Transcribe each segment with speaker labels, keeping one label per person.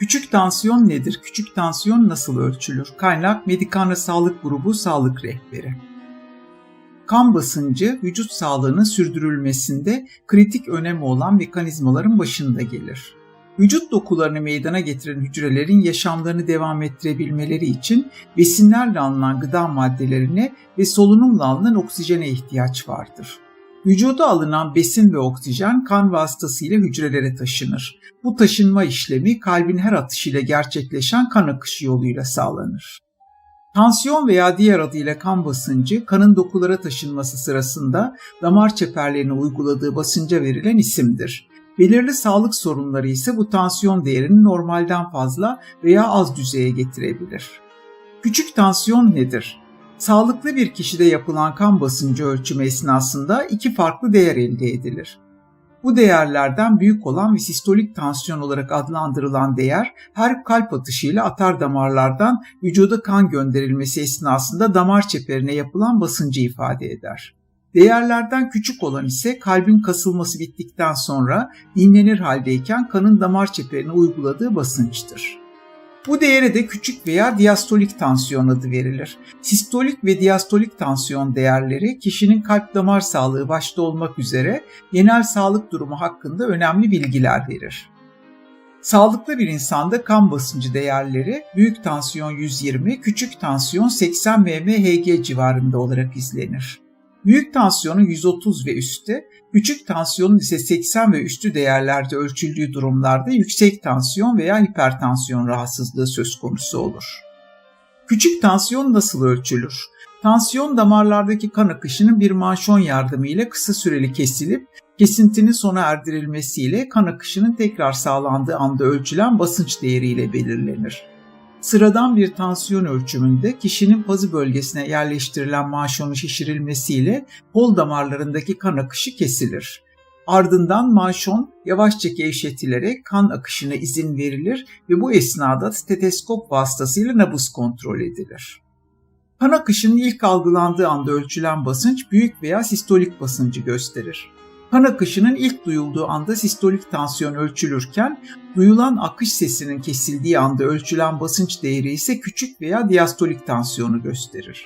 Speaker 1: Küçük tansiyon nedir? Küçük tansiyon nasıl ölçülür? Kaynak Medikana Sağlık Grubu Sağlık Rehberi. Kan basıncı vücut sağlığının sürdürülmesinde kritik önemi olan mekanizmaların başında gelir. Vücut dokularını meydana getiren hücrelerin yaşamlarını devam ettirebilmeleri için besinlerle alınan gıda maddelerine ve solunumla alınan oksijene ihtiyaç vardır. Vücuda alınan besin ve oksijen kan vasıtasıyla hücrelere taşınır. Bu taşınma işlemi kalbin her atışıyla gerçekleşen kan akışı yoluyla sağlanır. Tansiyon veya diğer adıyla kan basıncı, kanın dokulara taşınması sırasında damar çeperlerine uyguladığı basınca verilen isimdir. Belirli sağlık sorunları ise bu tansiyon değerini normalden fazla veya az düzeye getirebilir. Küçük tansiyon nedir? Sağlıklı bir kişide yapılan kan basıncı ölçümü esnasında iki farklı değer elde edilir. Bu değerlerden büyük olan ve sistolik tansiyon olarak adlandırılan değer her kalp atışıyla atar damarlardan vücuda kan gönderilmesi esnasında damar çeperine yapılan basıncı ifade eder. Değerlerden küçük olan ise kalbin kasılması bittikten sonra dinlenir haldeyken kanın damar çeperine uyguladığı basınçtır. Bu değere de küçük veya diastolik tansiyon adı verilir. Sistolik ve diastolik tansiyon değerleri kişinin kalp damar sağlığı başta olmak üzere genel sağlık durumu hakkında önemli bilgiler verir. Sağlıklı bir insanda kan basıncı değerleri büyük tansiyon 120, küçük tansiyon 80 mmHg civarında olarak izlenir. Büyük tansiyonun 130 ve üstü, küçük tansiyonun ise 80 ve üstü değerlerde ölçüldüğü durumlarda yüksek tansiyon veya hipertansiyon rahatsızlığı söz konusu olur. Küçük tansiyon nasıl ölçülür? Tansiyon damarlardaki kan akışının bir manşon yardımıyla kısa süreli kesilip kesintinin sona erdirilmesiyle kan akışının tekrar sağlandığı anda ölçülen basınç değeriyle belirlenir. Sıradan bir tansiyon ölçümünde kişinin pazı bölgesine yerleştirilen manşonun şişirilmesiyle kol damarlarındaki kan akışı kesilir. Ardından manşon yavaşça gevşetilerek kan akışına izin verilir ve bu esnada steteskop vasıtasıyla nabız kontrol edilir. Kan akışının ilk algılandığı anda ölçülen basınç büyük veya sistolik basıncı gösterir. Kan akışının ilk duyulduğu anda sistolik tansiyon ölçülürken, duyulan akış sesinin kesildiği anda ölçülen basınç değeri ise küçük veya diastolik tansiyonu gösterir.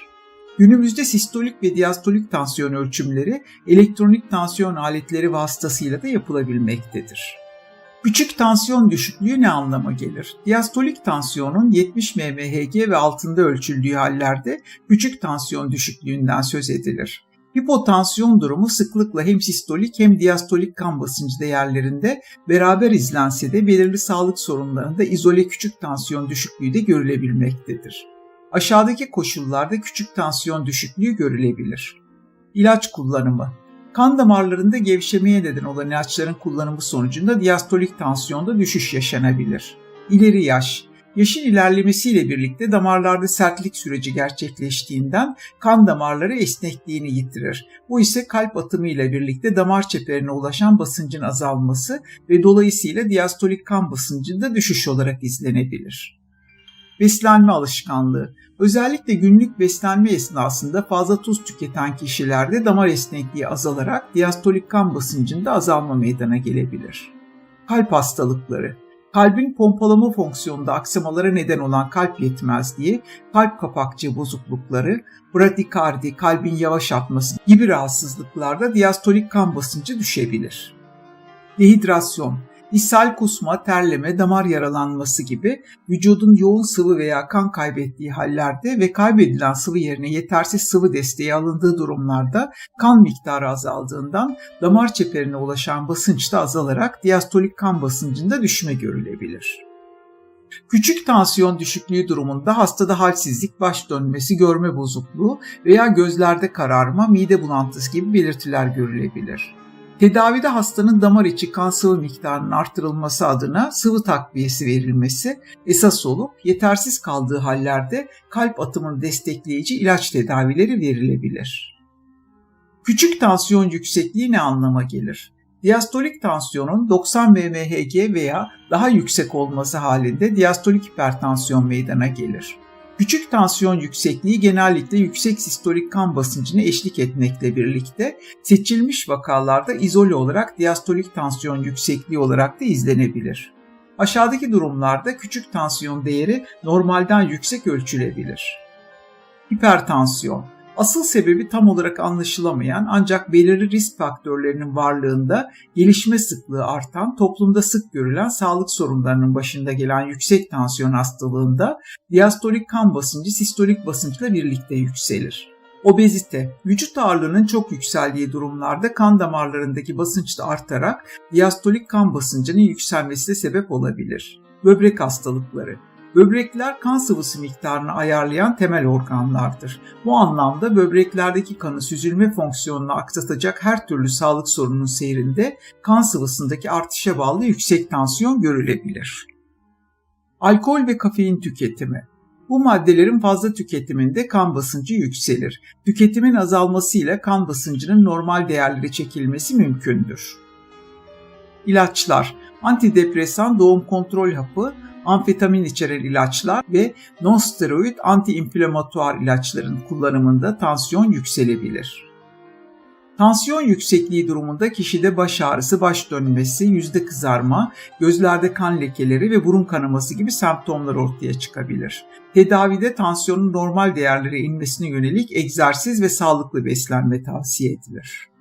Speaker 1: Günümüzde sistolik ve diastolik tansiyon ölçümleri elektronik tansiyon aletleri vasıtasıyla da yapılabilmektedir. Küçük tansiyon düşüklüğü ne anlama gelir? Diastolik tansiyonun 70 mmHg ve altında ölçüldüğü hallerde küçük tansiyon düşüklüğünden söz edilir. Hipotansiyon durumu sıklıkla hem sistolik hem diastolik kan basıncı değerlerinde beraber izlense de belirli sağlık sorunlarında izole küçük tansiyon düşüklüğü de görülebilmektedir. Aşağıdaki koşullarda küçük tansiyon düşüklüğü görülebilir. İlaç kullanımı Kan damarlarında gevşemeye neden olan ilaçların kullanımı sonucunda diastolik tansiyonda düşüş yaşanabilir. İleri yaş, Yaşın ilerlemesiyle birlikte damarlarda sertlik süreci gerçekleştiğinden kan damarları esnekliğini yitirir. Bu ise kalp atımı ile birlikte damar çeperine ulaşan basıncın azalması ve dolayısıyla diastolik kan basıncında düşüş olarak izlenebilir. Beslenme alışkanlığı Özellikle günlük beslenme esnasında fazla tuz tüketen kişilerde damar esnekliği azalarak diastolik kan basıncında azalma meydana gelebilir. Kalp hastalıkları kalbin pompalama fonksiyonunda aksamalara neden olan kalp yetmezliği, kalp kapakçığı bozuklukları, bradikardi, kalbin yavaş atması gibi rahatsızlıklarda diastolik kan basıncı düşebilir. Dehidrasyon ishal, kusma, terleme, damar yaralanması gibi vücudun yoğun sıvı veya kan kaybettiği hallerde ve kaybedilen sıvı yerine yetersiz sıvı desteği alındığı durumlarda kan miktarı azaldığından damar çeperine ulaşan basınç da azalarak diastolik kan basıncında düşme görülebilir. Küçük tansiyon düşüklüğü durumunda hastada halsizlik, baş dönmesi, görme bozukluğu veya gözlerde kararma, mide bulantısı gibi belirtiler görülebilir. Tedavide hastanın damar içi kan sıvı miktarının artırılması adına sıvı takviyesi verilmesi esas olup yetersiz kaldığı hallerde kalp atımını destekleyici ilaç tedavileri verilebilir. Küçük tansiyon yüksekliği ne anlama gelir? Diastolik tansiyonun 90 mmHg veya daha yüksek olması halinde diastolik hipertansiyon meydana gelir. Küçük tansiyon yüksekliği genellikle yüksek sistolik kan basıncına eşlik etmekle birlikte seçilmiş vakalarda izole olarak diastolik tansiyon yüksekliği olarak da izlenebilir. Aşağıdaki durumlarda küçük tansiyon değeri normalden yüksek ölçülebilir. Hipertansiyon Asıl sebebi tam olarak anlaşılamayan ancak belirli risk faktörlerinin varlığında gelişme sıklığı artan, toplumda sık görülen sağlık sorunlarının başında gelen yüksek tansiyon hastalığında diastolik kan basıncı sistolik basınçla birlikte yükselir. Obezite, vücut ağırlığının çok yükseldiği durumlarda kan damarlarındaki basınç da artarak diastolik kan basıncının yükselmesine sebep olabilir. Böbrek hastalıkları, Böbrekler kan sıvısı miktarını ayarlayan temel organlardır. Bu anlamda böbreklerdeki kanı süzülme fonksiyonunu aksatacak her türlü sağlık sorununun seyrinde kan sıvısındaki artışa bağlı yüksek tansiyon görülebilir. Alkol ve kafein tüketimi bu maddelerin fazla tüketiminde kan basıncı yükselir. Tüketimin azalmasıyla kan basıncının normal değerlere çekilmesi mümkündür. İlaçlar, antidepresan doğum kontrol hapı, amfetamin içeren ilaçlar ve non-steroid antiinflamatuar ilaçların kullanımında tansiyon yükselebilir. Tansiyon yüksekliği durumunda kişide baş ağrısı, baş dönmesi, yüzde kızarma, gözlerde kan lekeleri ve burun kanaması gibi semptomlar ortaya çıkabilir. Tedavide tansiyonun normal değerlere inmesine yönelik egzersiz ve sağlıklı beslenme tavsiye edilir.